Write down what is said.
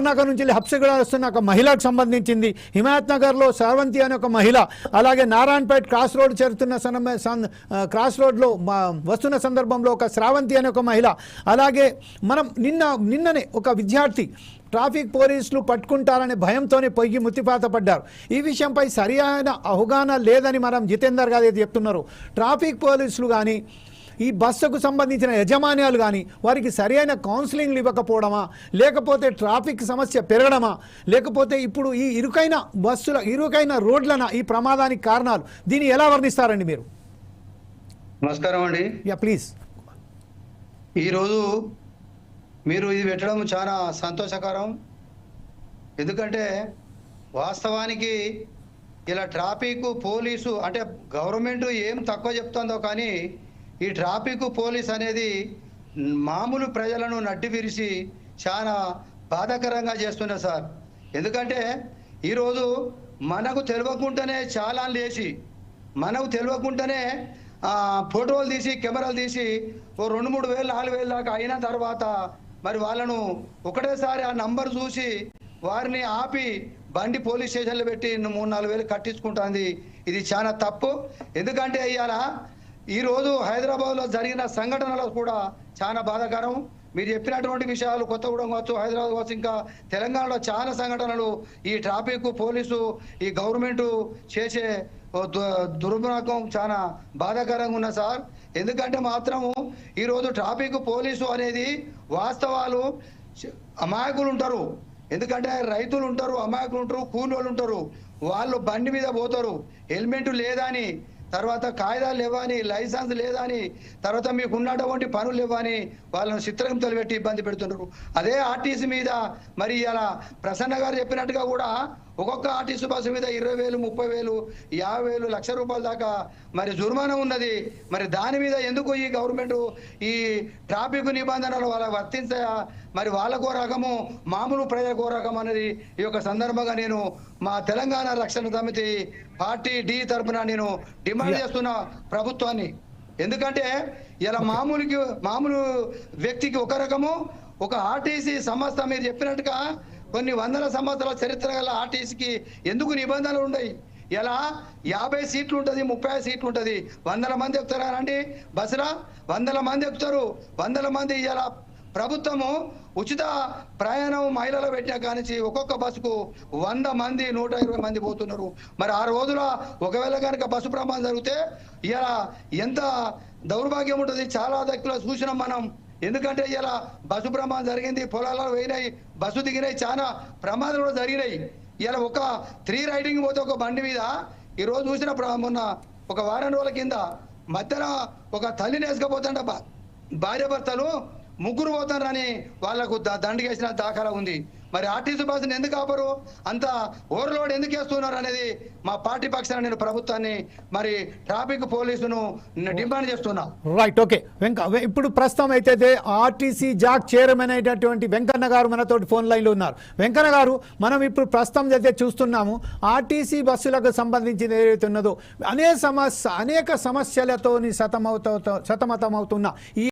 నగర్ నుంచి వెళ్ళి హబ్సిగూడ వస్తున్న ఒక మహిళకు సంబంధించింది. హిమాయత్ నగర్లో శ్రావంతి అనే ఒక మహిళ అలాగే నారాయణపేట్ క్రాస్ రోడ్ చేరుతున్న క్రాస్ రోడ్లో వస్తున్న సందర్భంలో ఒక శ్రావంతి అనే ఒక మహిళ అలాగే మనం నిన్న నిన్ననే ఒక విద్యార్థి ట్రాఫిక్ పోలీసులు పట్టుకుంటారనే భయంతోనే పొయ్యి ముత్తిపాత పడ్డారు. ఈ విషయంపై సరైన అవగాహన లేదని మనం జితేందర్ గారు చెప్తున్నారు. ట్రాఫిక్ పోలీసులు కానీ ఈ బస్సుకు సంబంధించిన యజమాన్యాలు కానీ వారికి సరైన కౌన్సిలింగ్లు ఇవ్వకపోవడమా? లేకపోతే ట్రాఫిక్ సమస్య పెరగడమా? లేకపోతే ఇప్పుడు ఈ ఇరుకైన బస్సుల ఇరుకైన రోడ్లన ఈ ప్రమాదానికి కారణాలు? దీన్ని ఎలా వర్ణిస్తారండి మీరు? నమస్కారం అండి. Yeah please. ఈరోజు మీరు ఇది పెట్టడం చాలా సంతోషకరం. ఎందుకంటే వాస్తవానికి ఇలా ట్రాఫిక్ పోలీసు అంటే గవర్నమెంట్ ఏం తక్కువ చెప్తుందో కానీ ఈ ట్రాఫిక్ పోలీస్ అనేది మామూలు ప్రజలను నడ్డి విరిసి చాలా బాధాకరంగా చేస్తున్నారు సార్. ఎందుకంటే ఈరోజు మనకు తెలియకుండానే చాలా లేచి మనకు తెలియకుండానే ఫోటోలు తీసి కెమెరాలు తీసి ఓ రెండు మూడు వేలు నాలుగు వేలు దాకా అయిన తర్వాత మరి వాళ్ళను ఒకటేసారి ఆ నంబర్ చూసి వారిని ఆపి బండి పోలీస్ స్టేషన్లో పెట్టి మూడు నాలుగు వేలు కట్టించుకుంటుంది. ఇది చాలా తప్పు. ఎందుకంటే ఇవాళ ఈరోజు హైదరాబాద్లో జరిగిన సంఘటనలు కూడా చాలా బాధాకరం. మీరు చెప్పినటువంటి విషయాలు కొత్తగూడెం కావచ్చు హైదరాబాద్ కావచ్చు ఇంకా తెలంగాణలో చాలా సంఘటనలు. ఈ ట్రాఫిక్ పోలీసు ఈ గవర్నమెంట్ చేసే దు- దుర్మార్గం చాలా బాధాకరంగా ఉన్న సార్. ఎందుకంటే మాత్రము ఈరోజు ట్రాఫిక్ పోలీసు అనేది వాస్తవాలు అమాయకులు ఉంటారు. ఎందుకంటే రైతులు ఉంటారు అమాయకులు ఉంటారు కూలోళ్ళు ఉంటారు. వాళ్ళు బండి మీద పోతారు. హెల్మెట్ లేదని తర్వాత కాగితాలు లేవని లైసెన్స్ లేదని తర్వాత మీకు ఉన్నటువంటి పనులు లేవని వాళ్ళని చిత్రహింసలు పెట్టి ఇబ్బంది పెడుతున్నారు అదే ఆర్టీసీ మీద మరి ఇలా ప్రసన్న గారు చెప్పినట్టుగా కూడా ఒక్కొక్క ఆర్టీసీ బస్సు మీద ఇరవై వేలు ముప్పై వేలు యాభై వేలు లక్ష రూపాయల దాకా మరి జుర్మానా ఉన్నది. మరి దాని మీద ఎందుకు ఈ గవర్నమెంట్ ఈ ట్రాఫిక్ నిబంధనలు వాళ్ళకి వర్తించాయా మరి వాళ్ళకో రకము మామూలు ప్రజలకో రకం అనేది ఈ యొక్క సందర్భంగా నేను మా తెలంగాణ రక్షణ సమితి పార్టీ డి తరపున నేను డిమాండ్ చేస్తున్న ప్రభుత్వాన్ని. ఎందుకంటే ఇలా మామూలుకి మామూలు వ్యక్తికి ఒక రకము ఒక ఆర్టీసీ సంస్థ మీరు చెప్పినట్టుగా కొన్ని వందల సంవత్సరాల చరిత్ర గల ఆర్టీసీకి ఎందుకు నిబంధనలు ఉన్నాయి ఎలా? యాభై సీట్లు ఉంటుంది ముప్పై సీట్లు ఉంటుంది. వందల మంది ఎక్కుతారా అండి వందల మంది ఎక్కుతారు. వందల మంది ఇలా ప్రభుత్వము ఉచిత ప్రయాణం మహిళలు పెట్టిన కానించి ఒక్కొక్క బస్సుకు వంద మంది నూట ఇరవై మంది పోతున్నారు. మరి ఆ రోజుల ఒకవేళ కనుక బస్సు ప్రమాదం జరిగితే ఇలా ఎంత దౌర్భాగ్యం ఉంటుంది? చాలా దగ్గర చూసినాం మనం. ఎందుకంటే ఇలా బస్సు ప్రమాదం జరిగింది పొలాలలో పోయినాయి బస్సు దిగినాయి చాలా ప్రమాదాలు కూడా జరిగినాయి. ఇలా ఒక త్రీ రైడింగ్ పోతే ఒక బండి మీద ఈ రోజు చూసిన మొన్న ఒక వారం రోజుల కింద మధ్యన ఒక తల్లిని వేసుకపోతుంట భార్య భర్తలు ముగ్గురు పోతారని వాళ్ళకు ద- దండగేసిన దాఖలా ఉంది. మరి ఆర్టీసీ బస్సుని ఎందుకు ఆపరు? అంత ఓవర్లోడ్ ఎందుకు వేస్తున్నారు అనేది మా పార్టీ పక్షాన నేను ప్రభుత్వాన్ని మరి ట్రాఫిక్ పోలీసును డిమాండ్ చేస్తున్నా. రైట్ ఓకే వెంక ఇప్పుడు ప్రస్తుతం అయితే ఆర్టీసీ జాక్ చైర్మన్ అయినటువంటి వెంకన్న గారు మనతో ఫోన్ లైన్లో ఉన్నారు. వెంకన్న గారు మనం ఇప్పుడు ప్రస్తుతం అయితే చూస్తున్నాము ఆర్టీసీ బస్సులకు సంబంధించి ఏదైతే ఉన్నదో అనేక సమస్య అనేక సమస్యలతోని సతమవుత సతమతమవుతున్న ఈ